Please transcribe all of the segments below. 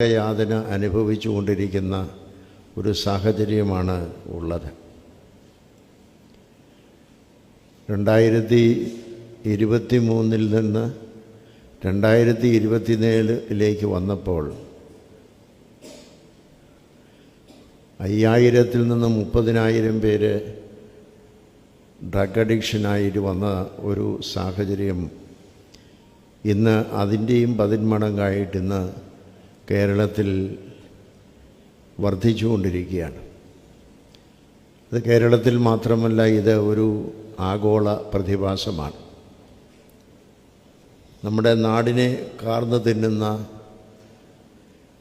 യാതന അനുഭവിച്ചു കൊണ്ടിരിക്കുന്ന ഒരു സാഹചര്യമാണ് ഉള്ളത്. രണ്ടായിരത്തി ഇരുപത്തി മൂന്നിൽ നിന്ന് രണ്ടായിരത്തി ഇരുപത്തിനേഴിലേക്ക് വന്നപ്പോൾ അയ്യായിരത്തിൽ നിന്ന് മുപ്പതിനായിരം പേര് ഡ്രഗ് അഡിക്ഷനായിട്ട് വന്ന ഒരു സാഹചര്യം ഇന്ന് അതിന്റെയും പതിന്മടങ്ങായിട്ട് ഇന്ന് കേരളത്തിൽ വർദ്ധിച്ചുകൊണ്ടിരിക്കുകയാണ്. ഇത് കേരളത്തിൽ മാത്രമല്ല ഇത് ഒരു ആഗോള പ്രതിഭാസമാണ്. നമ്മുടെ നാടിനെ കാർന്നു തിന്നുന്ന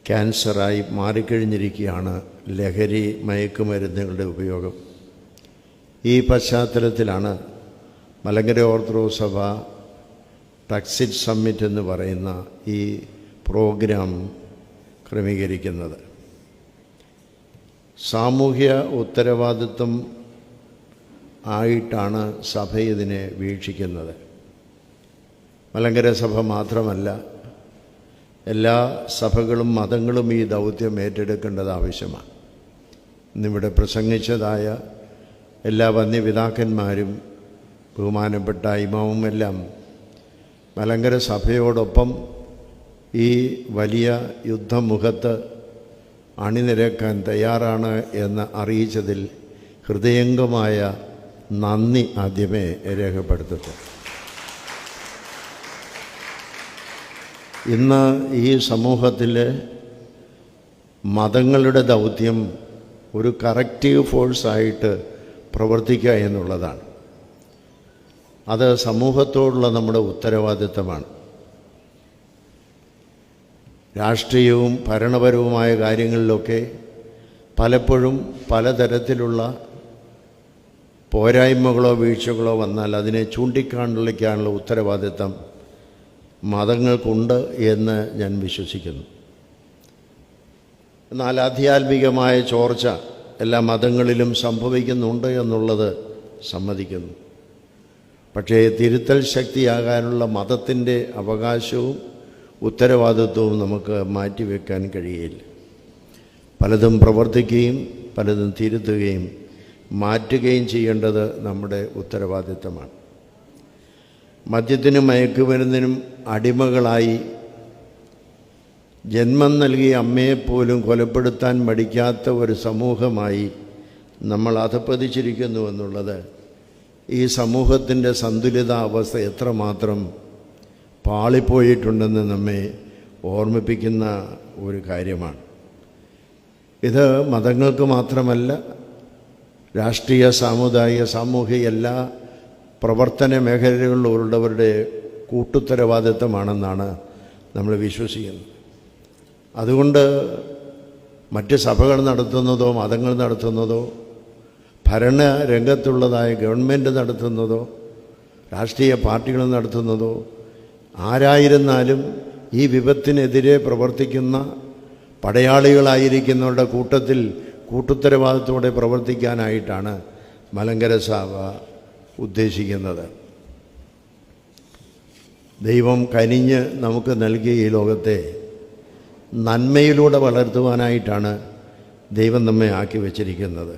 ക്യാൻസറായി മാറിക്കഴിഞ്ഞിരിക്കുകയാണ് ലഹരി മയക്കുമരുന്നുകളുടെ ഉപയോഗം. ഈ പശ്ചാത്തലത്തിലാണ് മലങ്കര ഓർത്തഡോക്സ് സഭ ടക്സിറ്റ് സമ്മിറ്റ് എന്ന് പറയുന്ന ഈ പ്രോഗ്രാം ക്രമീകരിക്കുന്നത്. സാമൂഹ്യ ഉത്തരവാദിത്വം ആയിട്ടാണ് സഭ ഇതിനെ വീക്ഷിക്കുന്നത്. മലങ്കര സഭ മാത്രമല്ല എല്ലാ സഭകളും മതങ്ങളും ഈ ദൗത്യം ഏറ്റെടുക്കേണ്ടത് ആവശ്യമാണ്. ഇന്നിവിടെ പ്രസംഗിച്ചതായ എല്ലാ വന്യപിതാക്കന്മാരും ബഹുമാനപ്പെട്ട ഇമാവും എല്ലാം മലങ്കര സഭയോടൊപ്പം ഈ വലിയ യുദ്ധമുഖത്ത് അണിനിരക്കാൻ തയ്യാറാണ് എന്ന് അറിയിച്ചതിൽ ഹൃദയംഗമായ നന്ദി ആദ്യമേ രേഖപ്പെടുത്തട്ടെ. ഇന്ന് ഈ സമൂഹത്തിൽ മതങ്ങളുടെ ദൗത്യം ഒരു കറക്റ്റീവ് ഫോഴ്സായിട്ട് പ്രവർത്തിക്കുക എന്നുള്ളതാണ്. അത് സമൂഹത്തോടുള്ള നമ്മുടെ ഉത്തരവാദിത്തമാണ്. രാഷ്ട്രീയവും ഭരണപരവുമായ കാര്യങ്ങളിലൊക്കെ പലപ്പോഴും പലതരത്തിലുള്ള പോരായ്മകളോ വീഴ്ചകളോ വന്നാൽ അതിനെ ചൂണ്ടിക്കാണിക്കാനുള്ള ഉത്തരവാദിത്തം മതങ്ങൾക്കുണ്ട് എന്ന് ഞാൻ വിശ്വസിക്കുന്നു. എന്നാൽ ആധ്യാത്മികമായ ചോർച്ച എല്ലാ മതങ്ങളിലും സംഭവിക്കുന്നുണ്ട് എന്നുള്ളത് സമ്മതിക്കുന്നു. പക്ഷേ തിരുത്തൽ ശക്തിയാകാനുള്ള മതത്തിന്റെ അവകാശവും ഉത്തരവാദിത്വവും നമുക്ക് മാറ്റിവെക്കാൻ കഴിയില്ല. പലതും പ്രവർത്തിക്കുകയും പലതും തിരുത്തുകയും മാറ്റുകയും ചെയ്യേണ്ടത് നമ്മുടെ ഉത്തരവാദിത്തമാണ് മദ്യത്തിനും മയക്കുമരുന്നിനും അടിമകളായി ജന്മം നൽകിയ അമ്മയെപ്പോലും കൊലപ്പെടുത്താൻ മടിക്കാത്ത ഒരു സമൂഹമായി നമ്മൾ അധപ്പതിച്ചിരിക്കുന്നു എന്നുള്ളത് ഈ സമൂഹത്തിന്റെ സന്തുലിതാവസ്ഥ എത്രമാത്രം പാളിപ്പോയിട്ടുണ്ടെന്ന് നമ്മെ ഓർമ്മിപ്പിക്കുന്ന ഒരു കാര്യമാണ്. ഇത് മതങ്ങൾക്ക് മാത്രമല്ല രാഷ്ട്രീയ സാമുദായിക സാമൂഹിക എല്ലാ പ്രവർത്തന മേഖലകളിലുള്ളവരുടെ കൂട്ടുത്തരവാദിത്തമാണെന്നാണ് നമ്മൾ വിശ്വസിക്കുന്നത്. അതുകൊണ്ട് മറ്റ് സഭകൾ നടത്തുന്നതോ മതങ്ങൾ നടത്തുന്നതോ ഭരണ രംഗത്തുള്ളതായ ഗവൺമെന്റ് നടത്തുന്നതോ രാഷ്ട്രീയ പാർട്ടികൾ നടത്തുന്നതോ ആരായിരുന്നാലും ഈ വിപത്തിനെതിരെ പ്രവർത്തിക്കുന്ന പടയാളികളായിരിക്കുന്നവരുടെ കൂട്ടത്തിൽ കൂട്ടുത്തരവാദിത്തോടെ പ്രവർത്തിക്കാനായിട്ടാണ് മലങ്കര സഭ ഉദ്ദേശിക്കുന്നത്. ദൈവം കനിഞ്ഞ് നമുക്ക് നൽകിയ ഈ ലോകത്തെ നന്മയിലൂടെ വളർത്തുവാനായിട്ടാണ് ദൈവം നമ്മെ ആക്കി വച്ചിരിക്കുന്നത്.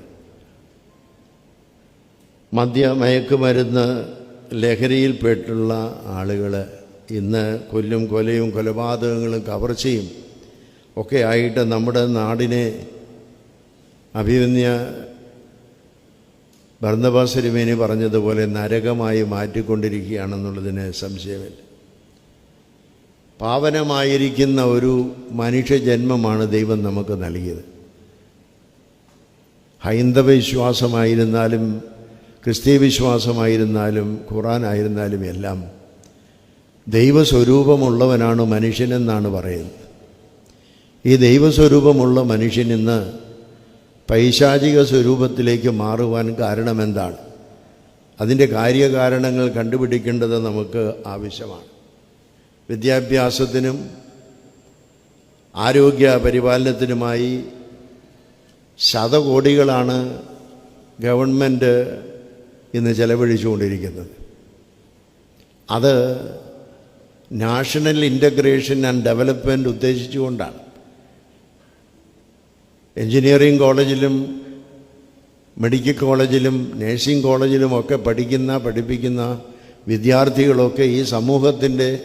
മദ്യ മയക്കുമരുന്ന് ലഹരിയിൽപ്പെട്ടുള്ള ആളുകൾ ഇന്ന് കൊല്ലും കൊലയും കൊലപാതകങ്ങളും കവർച്ചയും ഒക്കെ ആയിട്ട് നമ്മുടെ നാടിനെ അഭിമന്യ ഭരണഭാസരിമേനി പറഞ്ഞതുപോലെ നരകമായി മാറ്റിക്കൊണ്ടിരിക്കുകയാണെന്നുള്ളതിന് സംശയമില്ല. പാവനമായിരിക്കുന്ന ഒരു മനുഷ്യജന്മമാണ് ദൈവം നമുക്ക് നൽകിയത്. ഹൈന്ദവ വിശ്വാസമായിരുന്നാലും ക്രിസ്തീയ വിശ്വാസമായിരുന്നാലും ഖുറാനായിരുന്നാലും എല്ലാം ദൈവസ്വരൂപമുള്ളവനാണ് മനുഷ്യനെന്നാണ് പറയുന്നത്. ഈ ദൈവസ്വരൂപമുള്ള മനുഷ്യൻ ഇന്ന് പൈശാചിക സ്വരൂപത്തിലേക്ക് മാറുവാൻ കാരണമെന്താണ്? അതിന്റെ കാര്യകാരണങ്ങൾ കണ്ടുപിടിക്കേണ്ടത് നമുക്ക് ആവശ്യമാണ്. വിദ്യാഭ്യാസത്തിനും ആരോഗ്യ പരിപാലനത്തിനുമായി ശതകോടികളാണ് ഗവൺമെന്റ് ഇന്ന് ചെലവഴിച്ചുകൊണ്ടിരിക്കുന്നത്. അത് നാഷണൽ ഇന്റഗ്രേഷൻ ആൻഡ് ഡെവലപ്മെന്റ് ഉദ്ദേശിച്ചുകൊണ്ടാണ്. എൻജിനീയറിംഗ് കോളേജിലും മെഡിക്കൽ കോളേജിലും നേഴ്സിംഗ് കോളേജിലും ഒക്കെ പഠിക്കുന്ന പഠിപ്പിക്കുന്ന വിദ്യാർത്ഥികളൊക്കെ ഈ സമൂഹത്തിന്റെ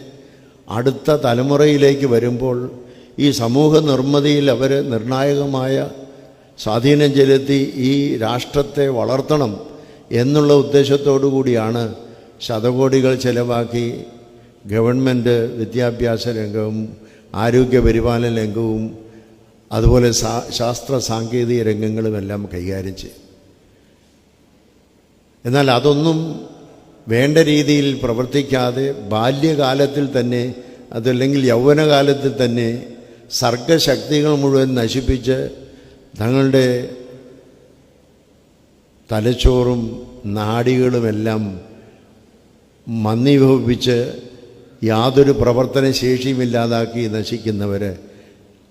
അടുത്ത തലമുറയിലേക്ക് വരുമ്പോൾ ഈ സമൂഹ നിർമ്മിതിയിൽ അവർ നിർണായകമായ സ്വാധീനം ചെലുത്തി ഈ രാഷ്ട്രത്തെ വളർത്തണം എന്നുള്ള ഉദ്ദേശത്തോടു കൂടിയാണ് ശതകോടികൾ ചെലവാക്കി ഗവൺമെന്റ് വിദ്യാഭ്യാസ രംഗവും ആരോഗ്യ പരിപാലന രംഗവും അതുപോലെ ശാസ്ത്ര സാങ്കേതിക രംഗങ്ങളുമെല്ലാം കൈകാര്യം ചെയ്യും. എന്നാൽ അതൊന്നും വേണ്ട രീതിയിൽ പ്രവർത്തിക്കാതെ ബാല്യകാലത്തിൽ തന്നെ അതല്ലെങ്കിൽ യൗവനകാലത്തിൽ തന്നെ സർഗശക്തികൾ മുഴുവൻ നശിപ്പിച്ച് തങ്ങളുടെ തലച്ചോറും നാടികളുമെല്ലാം മന്ദീഭവിപ്പിച്ച് യാതൊരു പ്രവർത്തന ശേഷിയുമില്ലാതാക്കി നശിക്കുന്നവർ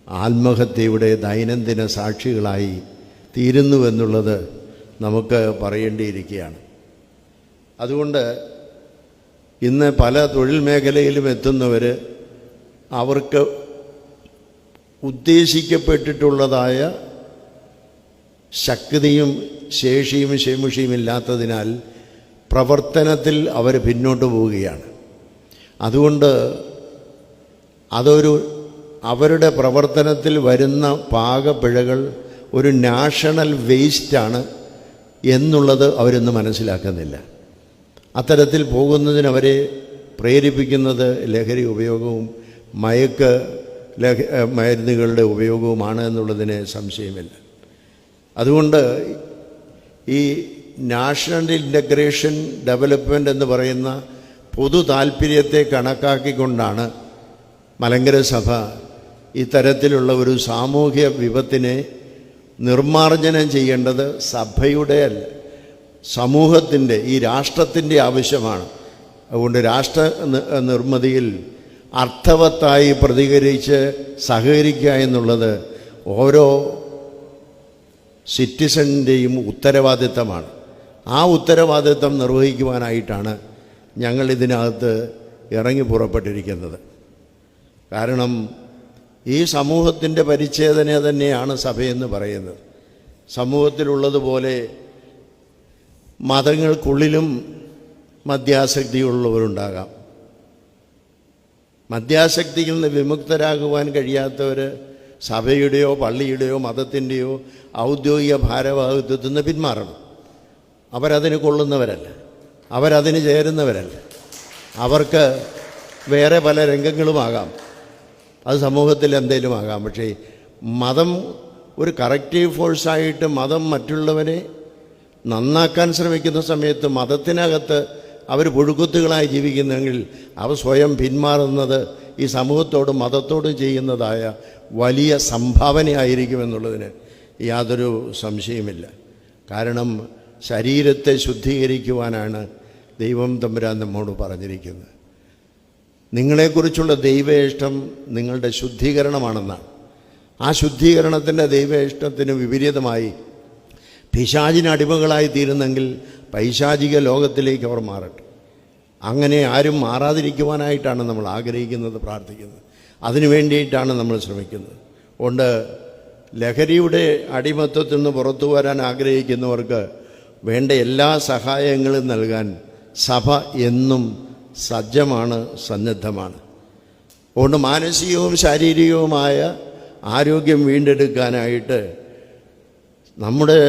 ആത്മഹത്യയുടെ ദൈനംദിന സാക്ഷികളായി തീരുന്നുവെന്നുള്ളത് നമുക്ക് പറയേണ്ടിയിരിക്കുകയാണ്. അതുകൊണ്ട് ഇന്ന് പല തൊഴിൽ മേഖലയിലും എത്തുന്നവർ അവർക്ക് ഉദ്ദേശിക്കപ്പെട്ടിട്ടുള്ളതായ ശക്തിയും ശേഷിയും ശേമുഷിയും ഇല്ലാത്തതിനാൽ പ്രവർത്തനത്തിൽ അവർ പിന്നോട്ട് പോവുകയാണ്. അതുകൊണ്ട് അതൊരു അവരുടെ പ്രവർത്തനത്തിൽ വരുന്ന പാകപ്പിഴകൾ ഒരു നാഷണൽ വേസ്റ്റാണ് എന്നുള്ളത് അവരൊന്ന് മനസ്സിലാക്കുന്നില്ല. അത്തരത്തിൽ പോകുന്നതിനവരെ പ്രേരിപ്പിക്കുന്നത് ലഹരി ഉപയോഗവും മയക്ക് ലഹ മരുന്നുകളുടെ ഉപയോഗവുമാണ് എന്നുള്ളതിന് സംശയമില്ല. അതുകൊണ്ട് ഈ നാഷണൽ ഇന്റഗ്രേഷൻ ഡെവലപ്മെന്റ് എന്ന് പറയുന്ന പൊതു താല്പര്യത്തെ കണക്കാക്കിക്കൊണ്ടാണ് മലങ്കര സഭ ഇത്തരത്തിലുള്ള ഒരു സാമൂഹ്യ വിപത്തിനെ നിർമ്മാർജനം ചെയ്യേണ്ടത് സഭയുടെ അല്ല സമൂഹത്തിന്റെ ഈ രാഷ്ട്രത്തിന്റെ ആവശ്യമാണ്. അതുകൊണ്ട് രാഷ്ട്ര നിർമ്മിതിയിൽ അർത്ഥവത്തായി പ്രതികരിച്ച് സഹകരിക്കുക എന്നുള്ളത് ഓരോ സിറ്റിസണിന്റെയും ഉത്തരവാദിത്തമാണ്. ആ ഉത്തരവാദിത്തം നിർവഹിക്കുവാനായിട്ടാണ് ഞങ്ങൾ ഇതിനകത്ത് ഇറങ്ങി പുറപ്പെട്ടിരിക്കുന്നത്. കാരണം ഈ സമൂഹത്തിന്റെ പരിച്ഛേദന തന്നെയാണ് സഭയെന്ന് പറയുന്നത്. സമൂഹത്തിലുള്ളതുപോലെ മതങ്ങൾക്കുള്ളിലും മദ്യാസക്തിയുള്ളവരുണ്ടാകാം മദ്യാസക്തിയിൽ നിന്ന് വിമുക്തരാകുവാൻ കഴിയാത്തവർ സഭയുടെയോ പള്ളിയുടെയോ മതത്തിന്റെയോ ഔദ്യോഗിക ഭാരവാഹിത്വത്തിൽ നിന്ന് പിന്മാറണം. അവരതിന് കൊള്ളുന്നവരല്ല. അവരതിന് ചേരുന്നവരല്ല. അവർക്ക് വേറെ പല രംഗങ്ങളുമാകാം. അത് സമൂഹത്തിൽ എന്തേലും ആകാം പക്ഷേ മതം ഒരു കറക്റ്റീവ് ഫോഴ്സായിട്ട് മതം മറ്റുള്ളവരെ നന്നാക്കാൻ ശ്രമിക്കുന്ന സമയത്ത് മതത്തിനകത്ത് അവർ പുഴുക്കുത്തുകളായി ജീവിക്കുന്നെങ്കിൽ അവർ സ്വയം പിന്മാറുന്നത് ഈ സമൂഹത്തോടും മതത്തോടും ചെയ്യുന്നതായ വലിയ സംഭാവനയായിരിക്കുമെന്നുള്ളതിന് യാതൊരു സംശയമില്ല കാരണം ശരീരത്തെ ശുദ്ധീകരിക്കുവാനാണ് ദൈവം തമ്പുരാൻ നമ്മോട് പറഞ്ഞിരിക്കുന്നത് നിങ്ങളെക്കുറിച്ചുള്ള ദൈവേഷ്ടം നിങ്ങളുടെ ശുദ്ധീകരണമാണെന്നാണ്. ആ ശുദ്ധീകരണത്തിന്റെ ദൈവേഷ്ടത്തിന് വിപരീതമായി പിശാചിന് അടിമകളായി തീരുന്നെങ്കിൽ പൈശാചിക ലോകത്തിലേക്ക് അവർ മാറട്ടെ. അങ്ങനെ ആരും മാറാതിരിക്കുവാനായിട്ടാണ് നമ്മൾ ആഗ്രഹിക്കുന്നത് പ്രാർത്ഥിക്കുന്നത്. അതിനു വേണ്ടിയിട്ടാണ് നമ്മൾ ശ്രമിക്കുന്നത്. അതുകൊണ്ട് ലഹരിയുടെ അടിമത്വത്തിൽ നിന്ന് പുറത്തു വരാൻ ആഗ്രഹിക്കുന്നവർക്ക് വേണ്ട എല്ലാ സഹായങ്ങളും നൽകാൻ സഭ എന്നും സജ്ജമാണ് സന്നദ്ധമാണ്. അതുകൊണ്ട് മാനസികവും ശാരീരികവുമായ ആരോഗ്യം വീണ്ടെടുക്കാനായിട്ട് നമ്മുടെ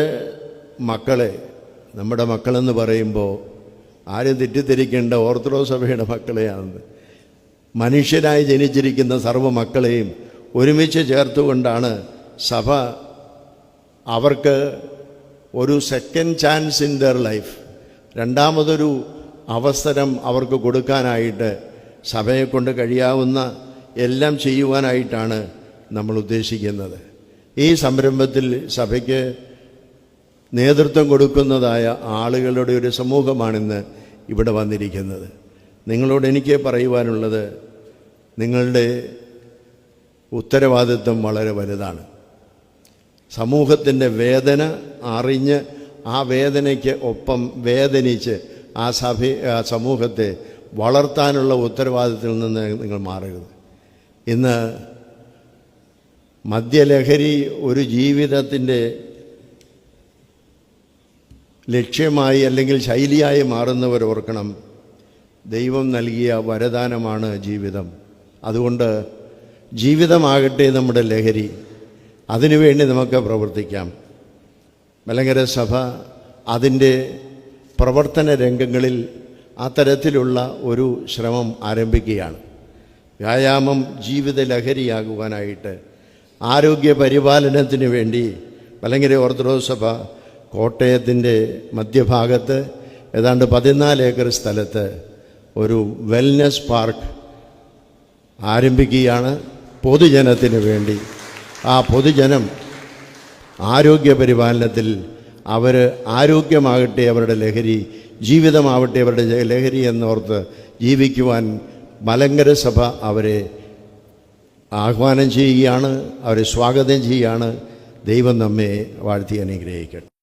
മക്കളെ നമ്മുടെ മക്കളെന്ന് പറയുമ്പോൾ ആരും തെറ്റിദ്ധരിക്കേണ്ട ഓർത്തഡോക്സ് സഭയുടെ മക്കളെയാണെന്ന് മനുഷ്യരായി ജനിച്ചിരിക്കുന്ന സർവ മക്കളെയും ഒരുമിച്ച് ചേർത്തുകൊണ്ടാണ് സഭ അവർക്ക് ഒരു second chance in their life രണ്ടാമതൊരു അവസരം അവർക്ക് കൊടുക്കാനായിട്ട് സഭയെ കൊണ്ട് കഴിയാവുന്ന എല്ലാം ചെയ്യുവാനായിട്ടാണ് നമ്മൾ ഉദ്ദേശിക്കുന്നത്. ഈ സംരംഭത്തിൽ സഭയ്ക്ക് നേതൃത്വം കൊടുക്കുന്നതായ ആളുകളുടെ ഒരു സമൂഹമാണിന്ന് ഇവിടെ വന്നിരിക്കുന്നത്. നിങ്ങളോട് എനിക്ക് പറയുവാനുള്ളത് നിങ്ങളുടെ ഉത്തരവാദിത്വം വളരെ വലുതാണ്. സമൂഹത്തിന്റെ വേദന അറിഞ്ഞ് ആ വേദനയ്ക്ക് ഒപ്പം വേദനിച്ച് ആ സഭ സമൂഹത്തെ വളർത്താനുള്ള ഉത്തരവാദിത്തത്തിൽ നിന്ന് നിങ്ങൾ മാറരുത്. ഇന്ന് മദ്യലഹരി ഒരു ജീവിതത്തിന്റെ ലക്ഷ്യമായി അല്ലെങ്കിൽ ശൈലിയായി മാറുന്നവർ ഓർക്കണം. ദൈവം നൽകിയ വരദാനമാണ് ജീവിതം. അതുകൊണ്ട് ജീവിതമാകട്ടെ നമ്മുടെ ലഹരി. അതിനുവേണ്ടി നമുക്ക് പ്രവർത്തിക്കാം. മലങ്കര സഭ അതിന്റെ പ്രവർത്തന രംഗങ്ങളിൽ അത്തരത്തിലുള്ള ഒരു ശ്രമം ആരംഭിക്കുകയാണ്. വ്യായാമം ജീവിത ലഹരിയാകുവാനായിട്ട് ആരോഗ്യ പരിപാലനത്തിന് വേണ്ടി മലങ്കര ഓർത്തഡോക്സ് സഭ കോട്ടയത്തിന്റെ മധ്യഭാഗത്ത് ഏതാണ്ട് പതിനാല് ഏക്കർ സ്ഥലത്ത് ഒരു വെൽനസ് പാർക്ക് ആരംഭിക്കുകയാണ്. പൊതുജനത്തിന് വേണ്ടി ആ പൊതുജനം ആരോഗ്യ പരിപാലനത്തിൽ അവർ ആരോഗ്യമാകട്ടെ അവരുടെ ലഹരി ജീവിതമാവട്ടെ അവരുടെ ലഹരി എന്നോർത്ത് ജീവിക്കുവാൻ മലങ്കര സഭ അവരെ ആഹ്വാനം ചെയ്യുകയാണ് അവരെ സ്വാഗതം ചെയ്യുകയാണ്. ദൈവം നമ്മെ വാഴ്ത്തി അനുഗ്രഹിക്കട്ടെ.